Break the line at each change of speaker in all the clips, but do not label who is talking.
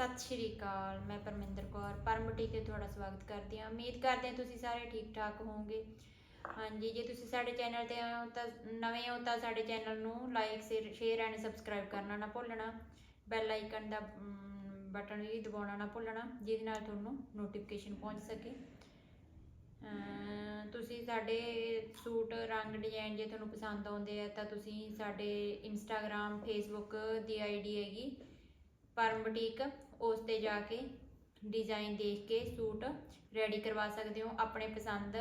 ਸਤਿ ਸ਼੍ਰੀ ਅਕਾਲ, ਮੈਂ ਪਰਮਿੰਦਰ ਕੌਰ, ਪਰਮ ਤੇ ਤੁਹਾਡਾ ਸਵਾਗਤ ਕਰਦੀ ਹਾਂ। ਉਮੀਦ ਕਰਦੇ ਹਾਂ ਤੁਸੀਂ ਸਾਰੇ ਠੀਕ ਠਾਕ ਹੋਵੋਗੇ। ਹਾਂਜੀ, ਜੇ ਤੁਸੀਂ ਸਾਡੇ ਚੈਨਲ ਤੇ ਆਏ ਹੋ ਤਾਂ ਨਵੇਂ ਹੋ ਤਾਂ ਸਾਡੇ ਚੈਨਲ ਨੂੰ ਲਾਈਕ ਸ਼ੇਅਰ ਐਂਡ ਸਬਸਕ੍ਰਾਈਬ ਕਰਨਾ ਨਾ ਭੁੱਲਣਾ। ਬੈਲ ਆਈਕਨ ਦਾ ਬਟਨ ਵੀ ਦਬਾਉਣਾ ਨਾ ਭੁੱਲਣਾ, ਜਿਹਦੇ ਨਾਲ ਤੁਹਾਨੂੰ ਨੋਟੀਫਿਕੇਸ਼ਨ ਪਹੁੰਚ ਸਕੇ। ਤੁਸੀਂ ਸਾਡੇ ਸੂਟ, ਰੰਗ ਡਿਜ਼ਾਈਨ ਜੇ ਤੁਹਾਨੂੰ ਪਸੰਦ ਆਉਂਦੇ ਆ ਤਾਂ ਤੁਸੀਂ ਸਾਡੇ ਇੰਸਟਾਗ੍ਰam ਫੇਸਬੁੱਕ ਦੀ ਆਈਡੀ ਹੈਗੀ ਪਰਮ ਬੁਟੀਕ। ਉਸ ਤੇ ਜਾ ਕੇ ਡਿਜ਼ਾਈਨ ਦੇਖ ਕੇ ਸੂਟ ਰੈਡੀ ਕਰਵਾ ਸਕਦੇ ਹੋ। ਆਪਣੇ ਪਸੰਦ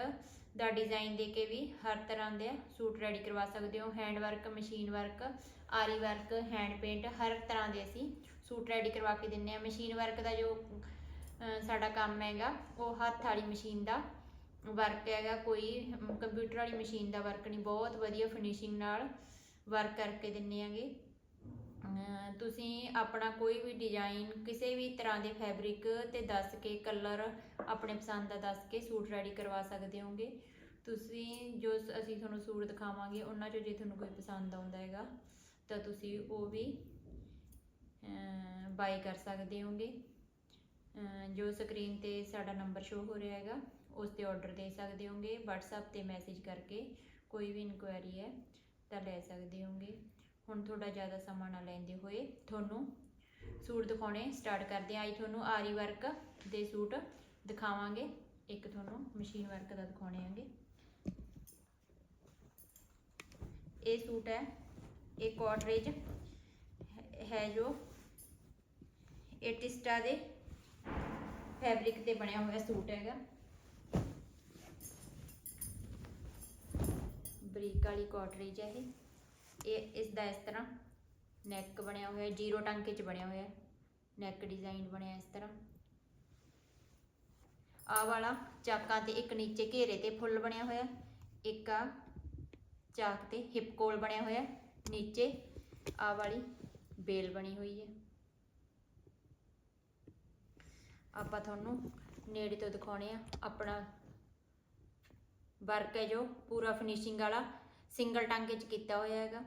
ਦਾ ਡਿਜ਼ਾਈਨ ਦੇ ਕੇ ਵੀ ਹਰ ਤਰ੍ਹਾਂ ਦੇ ਸੂਟ ਰੈਡੀ ਕਰਵਾ ਸਕਦੇ ਹੋ। Hand work machine work aari work hand paint ਹਰ ਤਰ੍ਹਾਂ ਦੇ ਅਸੀਂ ਸੂਟ ਰੈਡੀ ਕਰਵਾ ਕੇ ਦਿੰਨੇ ਆ ਮਸ਼ੀਨ ਵਰਕ ਦਾ ਜੋ ਸਾਡਾ ਕੰਮ ਹੈਗਾ, ਉਹ ਹੱਥ ਵਾਲੀ ਮਸ਼ੀਨ ਦਾ ਵਰਕ ਹੈਗਾ। ਕੋਈ ਕੰਪਿਊਟਰ ਵਾਲੀ ਮਸ਼ੀਨ ਦਾ ਵਰਕ ਨਹੀਂ। ਬਹੁਤ ਵਧੀਆ ਫਿਨਿਸ਼ਿੰਗ ਨਾਲ ਵਰਕ ਕਰਕੇ ਦਿੰਨੇ ਆਗੇ ਤੁਸੀਂ ਆਪਣਾ ਕੋਈ ਵੀ ਡਿਜ਼ਾਈਨ ਕਿਸੇ ਵੀ ਤਰ੍ਹਾਂ ਦੇ ਫੈਬਰਿਕ ਤੇ ਦੱਸ ਕੇ ਕਲਰ ਆਪਣੇ ਪਸੰਦ ਦਾ ਦੱਸ ਕੇ ਸੂਟ ਰੈਡੀ ਕਰਵਾ ਸਕਦੇ ਹੋਗੇ। ਤੁਸੀਂ ਜੋ ਅਸੀਂ ਤੁਹਾਨੂੰ ਸੂਟ ਦਿਖਾਵਾਂਗੇ, ਉਹਨਾਂ ਚੋਂ ਜੇ ਤੁਹਾਨੂੰ ਕੋਈ ਪਸੰਦ ਆਉਂਦਾ ਹੈਗਾ, ਤਾਂ ਤੁਸੀਂ ਉਹ ਵੀ ਬਾਈ ਕਰ ਸਕਦੇ ਹੋਗੇ। ਜੋ ਸਕਰੀਨ ਤੇ ਸਾਡਾ ਨੰਬਰ ਸ਼ੋ ਹੋ ਰਿਹਾ ਹੈਗਾ, ਉਸ ਤੇ ਆਰਡਰ ਦੇ ਸਕਦੇ ਹੋਗੇ। WhatsApp ਤੇ ਮੈਸੇਜ ਕਰਕੇ ਕੋਈ ਵੀ ਇਨਕੁਆਇਰੀ ਹੈ, ਤਾਂ ਲੈ ਸਕਦੇ ਹੋਗੇ। ਹੁਣ ਤੁਹਾਡਾ ਜ਼ਿਆਦਾ ਸਮਾਂ ਨਾ ਲੈਂਦੇ ਹੋਏ ਤੁਹਾਨੂੰ ਸੂਟ ਦਿਖਾਉਣੇ ਸਟਾਰਟ ਕਰਦੇ ਹਾਂ। ਅੱਜ ਤੁਹਾਨੂੰ ਆਰੀ ਵਰਕ ਦੇ ਸੂਟ ਦਿਖਾਵਾਂਗੇ। ਇੱਕ ਤੁਹਾਨੂੰ ਮਸ਼ੀਨ ਵਰਕ ਦਾ ਦਿਖਾਉਣੇ ਆਂਗੇ। ਇਹ ਸੂਟ ਹੈ, ਇਹ ਕੋਟਰੇਜ ਹੈ ਜੋ ਏਟਿਸਟਾ ਦੇ ਫੈਬਰਿਕ ਤੇ ਬਣਿਆ ਹੋਇਆ ਸੂਟ ਹੈਗਾ। ਬਰੀਕ ਵਾਲੀ ਕੋਟਰੇਜ ਹੈ ਇਹ। ਇਹ, ਇਸ ਦਾ ਇਸ ਤਰ੍ਹਾਂ ਨੈਕ ਬਣਿਆ ਹੋਇਆ, ਜੀਰੋ ਟਾਂਕੇ ਚ ਬਣਿਆ ਹੋਇਆ ਨੈਕ ਡਿਜ਼ਾਈਨ ਬਣਿਆ ਇਸ ਤਰ੍ਹਾਂ। ਆਹ ਵਾਲਾ ਚਾਕਾਂ ਤੇ ਇੱਕ ਨੀਚੇ ਘੇਰੇ ਤੇ ਫੁੱਲ ਬਣਿਆ ਹੋਇਆ, ਇੱਕ ਆ ਚਾਕ ਤੇ ਹਿਪ ਕੋਲ ਬਣਿਆ ਹੋਇਆ, ਨੀਚੇ ਆਹ ਵਾਲੀ ਬੇਲ ਬਣੀ ਹੋਈ ਹੈ। ਆਪਾਂ ਤੁਹਾਨੂੰ ਨੇੜੇ ਤੋਂ ਦਿਖਾਉਣੇ ਆ ਆਪਣਾ ਵਰਕ ਹੈ ਜੋ, ਪੂਰਾ ਫਿਨਿਸ਼ਿੰਗ ਵਾਲਾ। ਸਿੰਗਲ ਟਾਂਕੇ ਚ ਕੀਤਾ ਹੋਇਆ ਹੈਗਾ।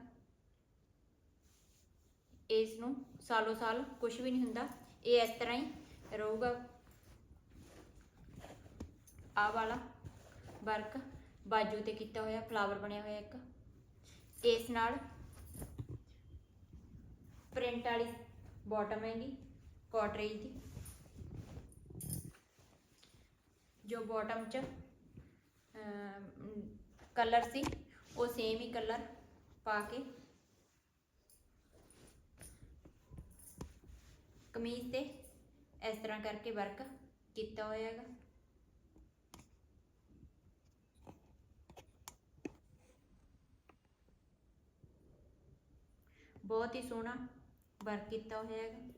ਇਸ ਨੂੰ ਸਾਲੋ ਸਾਲ ਕੁਝ ਵੀ ਨਹੀਂ ਹੁੰਦਾ। ਇਹ ਇਸ ਤਰ੍ਹਾਂ ਹੀ ਰਹੂਗਾ। ਆ ਵਾਲਾ ਵਰਕ ਬਾਜੂ ਤੇ ਕੀਤਾ ਹੋਇਆ, ਫਲਾਵਰ ਬਣਿਆ ਹੋਇਆ ਇੱਕ। ਇਸ ਨਾਲ ਪ੍ਰਿੰਟ ਵਾਲੀ ਬਾਟਮ ਹੈਗੀ, ਕੋਟਰੇਜ ਦੀ। ਜੋ ਬਾਟਮ ਚ ਕਲਰ ਸੀ ਉਹ ਸੇਮ ਹੀ ਕਲਰ ਪਾ ਕੇ ਕਮੀਜ਼ ਤੇ ਇਸ ਤਰ੍ਹਾਂ ਕਰਕੇ ਵਰਕ ਕੀਤਾ ਹੋਇਆ ਹੈਗਾ ਬਹੁਤ ਹੀ ਸੋਹਣਾ ਵਰਕ ਕੀਤਾ ਹੋਇਆ ਹੈਗਾ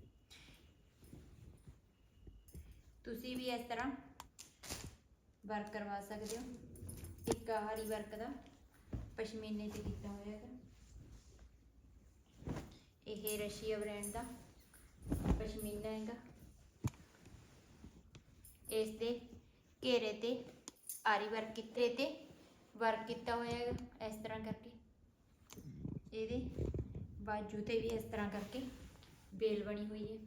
ਤੁਸੀਂ ਵੀ ਇਸ ਤਰ੍ਹਾਂ ਵਰਕ ਕਰਵਾ ਸਕਦੇ ਹੋ ਇੱਕ ਹਰੀ ਵਰਕ ਦਾ ਪਸ਼ਮੀਨੇ ਤੇ ਕੀਤਾ ਹੋਇਆ ਹੈਗਾ। ਇਹ ਰਸ਼ੀਆ ਬ੍ਰਾਂਡ ਦਾ ਪਸ਼ਮੀਨਾ ਹੈਗਾ। ਇਸ ਦੇ ਘੇਰੇ ਤੇ ਆਰੀ ਵਰਕ ਕੀਤੇ ਤੇ ਵਰਕ ਕੀਤਾ ਹੋਇਆ ਹੈਗਾ, ਇਸ ਤਰ੍ਹਾਂ ਕਰਕੇ। ਇਹਦੇ ਬਾਜੂ ਤੇ ਵੀ ਇਸ ਤਰ੍ਹਾਂ ਕਰਕੇ ਬੇਲ ਬਣੀ ਹੋਈ ਹੈ।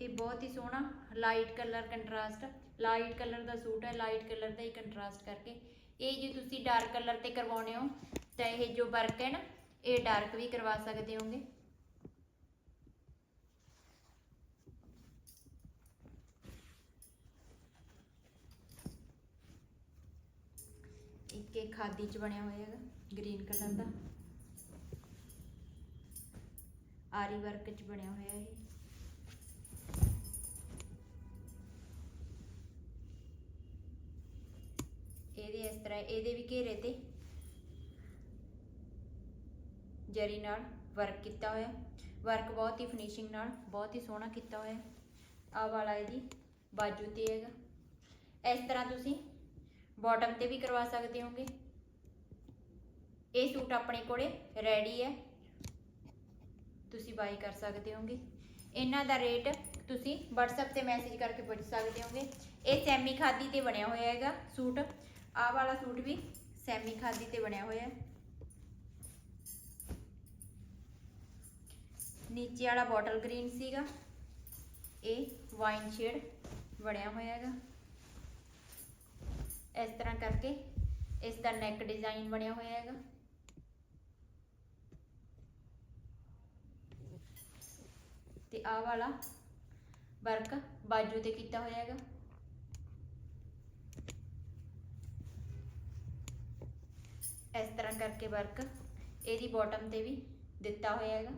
ਇਹ ਬਹੁਤ ਹੀ ਸੋਹਣਾ light colour contrast light colour ਦਾ ਸੂਟ ਹੈ ਲਾਈਟ ਕਲਰ ਦਾ ਹੀ ਕੰਟਰਾਸਟ ਕਰਕੇ। ਇਹ ਜੇ ਤੁਸੀਂ ਡਾਰਕ ਕਲਰ ਤੇ ਕਰਵਾਉਣੇ ਹੋ, ਤਾਂ ਇਹ ਜੋ ਵਰਕ ਹੈ ਨਾ, ਇਹ ਡਾਰਕ ਵੀ ਕਰਵਾ ਸਕਦੇ ਹੋਗੇ। ਇੱਕ ਇਹ ਖਾਦੀ ਚ ਬਣਿਆ ਹੋਇਆ ਹੈਗਾ ਗ੍ਰੀਨ ਕਲਰ ਦਾ। ਆਰੀ ਵਰਕ ਚ ਬਣਿਆ ਹੋਇਆ ਇਹ। ਇਹਦੇ ਇਸ ਵੀ ਘੇਰੇ ਤੇ। ਜਰੀ ਨਾਲ ਵਰਕ ਕੀਤਾ ਹੋਇਆ। ਵਰਕ ਬਹੁਤ ਹੀ ਫਿਨਿਸ਼ਿੰਗ ਨਾਲ, ਬਹੁਤ ਹੀ ਸੋਹਣਾ ਕੀਤਾ ਹੋਇਆ। ਆਹ ਵਾਲਾ ਇਹਦੀ ਬਾਜੂ ਤੇ ਹੈਗਾ। ਇਸ ਤਰ੍ਹਾਂ ਤੁਸੀਂ ਬਾਟਮ ਤੇ ਵੀ ਕਰਵਾ ਸਕਦੇ ਹੋਗੇ। ਇਹ ਸੂਟ ਆਪਣੇ ਕੋਲੇ ਰੈਡੀ ਹੈ। ਤੁਸੀਂ ਬਾਈ ਕਰ ਸਕਦੇ ਹੋਗੇ। ਇਹਨਾਂ ਦਾ ਰੇਟ ਤੁਸੀਂ WhatsApp ਤੇ ਮੈਸੇਜ ਕਰਕੇ ਪੁੱਛ ਸਕਦੇ ਹੋਗੇ। ਇਹ ਸੈਮੀ ਖਾਦੀ ਤੇ ਬਣਿਆ ਹੋਇਆ ਹੈਗਾ ਸੂਟ। ਆਹ ਵਾਲਾ ਸੂਟ ਵੀ ਸੈਮੀ ਖਾਦੀ ਤੇ ਬਣਿਆ ਹੋਇਆ ਹੈ। ਨੀਚੇ ਵਾਲਾ ਬੋਟਲ ਗ੍ਰੀਨ ਸੀਗਾ। ਇਹ ਵਾਈਨ ਸ਼ੇਡ ਬਣਿਆ ਹੋਇਆ ਹੈਗਾ। ਇਸ ਤਰ੍ਹਾਂ ਕਰਕੇ ਇਸ ਦਾ ਨੈਕ ਡਿਜ਼ਾਈਨ ਬਣਿਆ ਹੋਇਆ ਹੈਗਾ। ਤੇ ਆਹ ਵਾਲਾ ਵਰਕ ਬਾਜੂ ਤੇ ਕੀਤਾ ਹੋਇਆ ਹੈਗਾ। ਇਸ ਤਰ੍ਹਾਂ ਕਰਕੇ ਵਰਕ ਇਹਦੀ ਬਾਟਮ ਤੇ ਵੀ ਦਿੱਤਾ ਹੋਇਆ ਹੈਗਾ।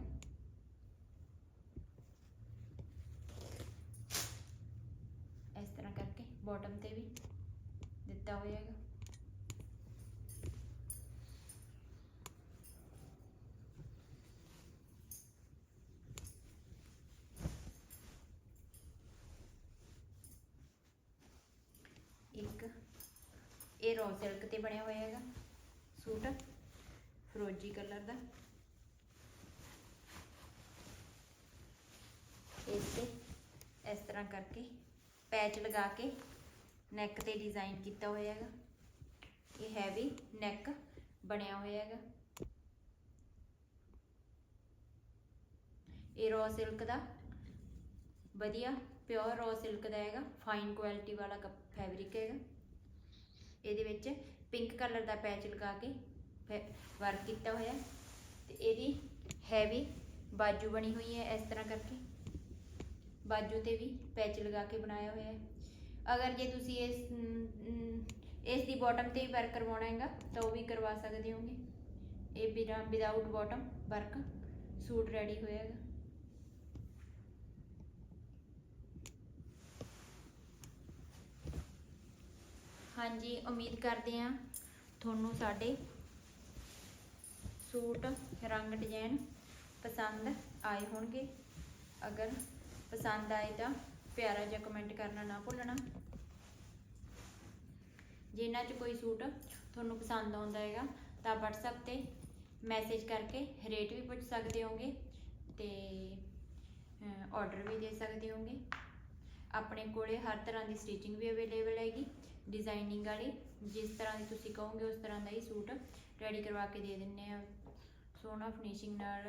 ਇਸ ਤਰ੍ਹਾਂ ਕਰਕੇ ਬਾਟਮ ਤੇ ਵੀ ਦਿੱਤਾ ਹੋਇਆ ਹੈਗਾ। ਇੱਕ ਇਹ ਰੋ ਸਿਲਕ ਤੇ ਬਣਿਆ ਹੋਇਆ ਹੈਗਾ। ਸੂਟ, ਫਰੋਜੀ ਕਲਰ ਦਾ। ਇਸ ਤੇ ਇਸ ਤਰ੍ਹਾਂ ਕਰਕੇ ਪੈਚ ਲਗਾ ਕੇ ਨੈਕ ਤੇ ਡਿਜ਼ਾਈਨ ਕੀਤਾ ਹੋਇਆ ਹੈਗਾ। ਇਹ ਹੈਵੀ ਨੈਕ ਬਣਿਆ ਹੋਇਆ ਹੈਗਾ। ਇਹ ਰੋ ਸਿਲਕ ਦਾ। ਵਧੀਆ ਪਿਓਰ ਰੋ ਸਿਲਕ ਦਾ ਹੈਗਾ। ਫਾਈਨ ਕੁਆਲਿਟੀ ਵਾਲਾ ਫੈਬਰਿਕ ਹੈਗਾ। ਇਹਦੇ ਵਿੱਚ ਪਿੰਕ ਕਲਰ ਦਾ ਪੈਚ ਲਗਾ ਕੇ ਵਰਕ ਕੀਤਾ ਹੋਇਆ। ਤੇ ਇਹਦੀ ਹੈਵੀ ਬਾਜੂ ਬਣੀ ਹੋਈ ਹੈ ਇਸ ਤਰ੍ਹਾਂ ਕਰਕੇ। ਬਾਜੂ ਤੇ ਵੀ ਪੈਚ ਲਗਾ ਕੇ ਬਣਾਇਆ ਹੋਇਆ ਹੈ। ਅਗਰ ਜੇ ਤੁਸੀਂ ਇਸ ਇਸ ਦੀ ਬਾਟਮ ਤੇ ਵੀ ਵਰਕ ਕਰਵਾਉਣਾ ਹੈਗਾ, ਤਾਂ ਉਹ ਵੀ ਕਰਵਾ ਸਕਦੇ ਹੋਗੇ। ਇਹ ਬਿਨਾ without bottom work suit ready ਹੋਇਆ ਹੈਗਾ। ਹਾਂਜੀ, ਉਮੀਦ ਕਰਦੇ ਹਾਂ ਤੁਹਾਨੂੰ ਸਾਡੇ ਸੂਟ, ਰੰਗ ਡਿਜ਼ਾਈਨ ਪਸੰਦ ਆਏ ਹੋਣਗੇ। ਅਗਰ ਪਸੰਦ ਆਏ ਤਾਂ ਪਿਆਰਾ ਜਿਹਾ ਕਮੈਂਟ ਕਰਨਾ ਨਾ ਭੁੱਲਣਾ। ਜੇ ਇਹਨਾਂ 'ਚ ਕੋਈ ਸੂਟ ਤੁਹਾਨੂੰ ਪਸੰਦ ਆਉਂਦਾ ਹੈਗਾ, ਤਾਂ WhatsApp ਤੇ ਮੈਸੇਜ ਕਰਕੇ ਰੇਟ ਵੀ ਪੁੱਛ ਸਕਦੇ ਹੋਗੇ ਤੇ ਆਰਡਰ ਵੀ ਦੇ ਸਕਦੇ ਹੋਗੇ। ਆਪਣੇ ਕੋਲੇ ਹਰ ਤਰ੍ਹਾਂ ਦੀ ਸਟਿਚਿੰਗ ਵੀ ਅਵੇਲੇਬਲ ਹੈਗੀ ਡਿਜ਼ਾਈਨਿੰਗ ਵਾਲੀ, ਜਿਸ ਤਰ੍ਹਾਂ ਦੀ ਤੁਸੀਂ ਕਹੋਗੇ ਉਸ ਤਰ੍ਹਾਂ ਦਾ ਹੀ ਸੂਟ ਰੈਡੀ ਕਰਵਾ ਕੇ ਦੇ ਦਿੰਨੇ ਆ। ਸੋਹਣਾ ਫਿਨਿਸ਼ਿੰਗ ਨਾਲ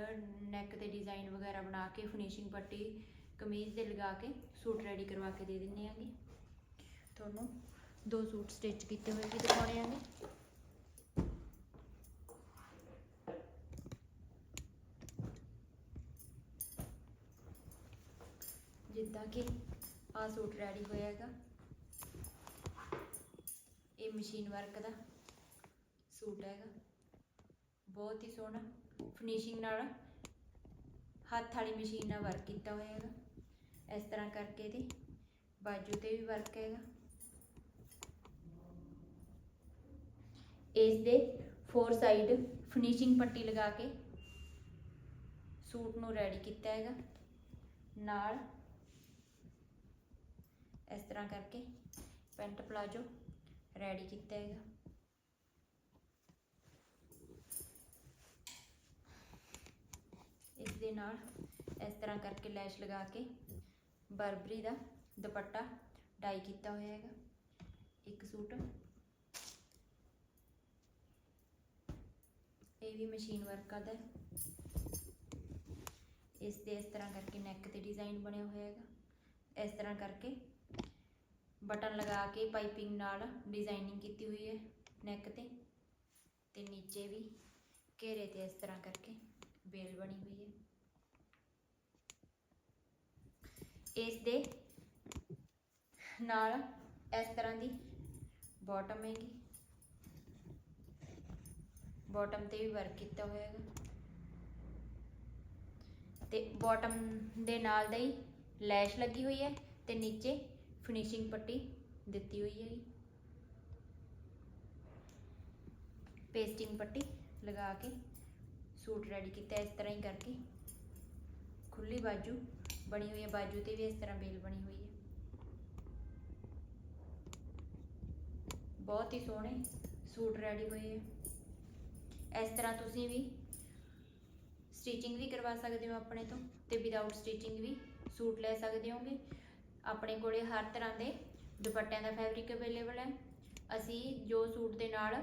ਨੈਕ ਤੇ ਡਿਜ਼ਾਈਨ ਵਗੈਰਾ ਬਣਾ ਕੇ ਫਿਨਿਸ਼ਿੰਗ ਪੱਟੀ, ਕਮੀਜ਼ ਤੇ ਲਗਾ ਕੇ ਸੂਟ ਰੈਡੀ ਕਰਵਾ ਕੇ ਦੇ ਦਿੰਨੇ ਆਗੇ। ਤੁਹਾਨੂੰ ਦੋ ਸੂਟ ਸਟਿਚ ਕੀਤੇ ਹੋਏ ਵੀ ਦਿਖਾਉਣੇ ਆਗੇ। ਜਿੱਦਾਂ ਕਿ ਆਹ ਸੂਟ ਰੈਡੀ ਹੋਇਆ ਹੈਗਾ। ਇਹ ਮਸ਼ੀਨ ਵਰਕ ਦਾ ਸੂਟ ਹੈਗਾ। ਬਹੁਤ ਹੀ ਸੋਹਣਾ ਫਿਨਿਸ਼ਿੰਗ ਨਾਲ ਹੱਥ ਵਾਲੀ ਮਸ਼ੀਨ ਨਾਲ ਵਰਕ ਕੀਤਾ ਹੋਇਆ ਹੈਗਾ। ਇਸ ਤਰ੍ਹਾਂ ਕਰਕੇ ਇਹਦੇ ਬਾਜੂ ਤੇ ਵੀ ਵਰਕ ਹੈਗਾ। ਇਸ ਦੇ ਫੋਰ ਸਾਈਡ ਫਿਨਿਸ਼ਿੰਗ ਪੱਟੀ ਲਗਾ ਕੇ ਸੂਟ ਨੂੰ ਰੈਡੀ ਕੀਤਾ ਹੈਗਾ। ਨਾਲ ਤਰ੍ਹਾਂ ਕਰਕੇ ਪੈਂਟ ਪਲਾਜੋ ਰੈਡੀ ਕੀਤਾ ਹੈਗਾ। ਇਸ ਦੇ ਨਾਲ ਇਸ ਤਰ੍ਹਾਂ ਕਰਕੇ ਲੈਸ਼ ਲਗਾ ਕੇ ਬਰਬਰੀ ਦਾ ਦੁਪੱਟਾ ਡਾਈ ਕੀਤਾ ਹੋਇਆ ਹੈਗਾ। ਇੱਕ ਸੂਟ। ਇਹ ਵੀ ਮਸ਼ੀਨ ਵਰਕ ਦਾ ਹੈ। ਇਸ ਦੇ ਇਸ ਤਰ੍ਹਾਂ ਕਰਕੇ ਨੈਕ ਤੇ ਡਿਜ਼ਾਈਨ ਬਣਿਆ ਹੋਇਆ ਹੈਗਾ। ਇਸ ਤਰ੍ਹਾਂ ਕਰਕੇ ਬਟਨ ਲਗਾ ਕੇ ਪਾਈਪਿੰਗ ਨਾਲ ਡਿਜ਼ਾਈਨਿੰਗ ਕੀਤੀ ਹੋਈ ਹੈ ਨੈਕ ਤੇ। ਤੇ ਨੀਚੇ ਵੀ ਘੇਰੇ ਤੇ ਇਸ ਤਰ੍ਹਾਂ ਕਰਕੇ ਬੇਲ ਬਣੀ ਹੋਈ ਹੈ। ਇਸ ਦੇ ਨਾਲ ਇਸ ਤਰ੍ਹਾਂ ਦੀ ਬਾਟਮ ਹੈਗੀ। ਬਾਟਮ ਤੇ ਵੀ ਵਰਕ ਕੀਤਾ ਹੋਇਆ ਹੈਗਾ। ਤੇ ਬਾਟਮ ਦੇ ਨਾਲ ਦਾ ਹੀ ਲੈਸ਼ ਲੱਗੀ ਹੋਈ ਹੈ ਤੇ ਨੀਚੇ ਫਿਨਿਸ਼ਿੰਗ ਪੱਟੀ ਦਿੱਤੀ ਹੋਈ ਹੈ ਪੇਸਟਿੰਗ ਪੱਟੀ ਲਗਾ ਕੇ ਸੂਟ ਰੈਡੀ ਕੀਤਾ ਇਸ ਤਰ੍ਹਾਂ ਹੀ ਕਰਕੇ। ਖੁੱਲੀ ਬਾਜੂ ਬਣੀ ਹੋਈ ਹੈ, ਬਾਜੂ ਤੇ ਵੀ ਇਸ ਤਰ੍ਹਾਂ ਬੇਲ ਬਣੀ ਹੋਈ ਹੈ। ਬਹੁਤ ਹੀ ਸੋਹਣੇ ਸੂਟ ਰੈਡੀ ਹੋਏ ਹੈ। ਇਸ ਤਰ੍ਹਾਂ ਤੁਸੀਂ ਵੀ ਸਟਿਚਿੰਗ ਵੀ ਕਰਵਾ ਸਕਦੇ ਹੋ ਆਪਣੇ ਤੋਂ ਤੇ ਵਿਦਆਊਟ ਸਟਿਚਿੰਗ ਵੀ ਸੂਟ ਲੈ ਸਕਦੇ ਹੋਗੇ। ਆਪਣੇ ਕੋਲੇ ਹਰ ਤਰ੍ਹਾਂ ਦੇ ਦੁਪੱਟਿਆਂ ਦਾ ਫੈਬਰਿਕ ਅਵੇਲੇਬਲ ਹੈ। ਅਸੀਂ ਜੋ ਸੂਟ ਦੇ ਨਾਲ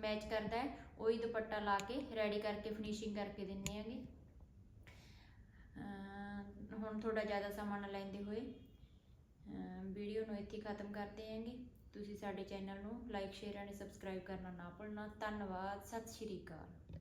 ਮੈਚ ਕਰਦਾ ਹੈ, ਉਹੀ ਦੁਪੱਟਾ ਲਾ ਕੇ ਰੈਡੀ ਕਰਕੇ ਫਿਨਿਸ਼ਿੰਗ ਕਰਕੇ ਦਿੰਨੇ ਆਂਗੇ ਹੁਣ ਤੁਹਾਡਾ ਜ਼ਿਆਦਾ ਸਮਾਂ ਨਾ ਲੈਂਦੇ ਹੋਏ ਵੀਡੀਓ ਨੂੰ ਇੱਥੇ ਖਤਮ ਕਰਦੇ ਹਾਂਗੇ। ਤੁਸੀਂ ਸਾਡੇ ਚੈਨਲ ਨੂੰ ਲਾਈਕ ਸ਼ੇਅਰ ਐਂਡ ਸਬਸਕ੍ਰਾਈਬ ਕਰਨਾ ਨਾ ਭੁੱਲਣਾ। ਧੰਨਵਾਦ, ਸਤਿ ਸ਼੍ਰੀ ਅਕਾਲ।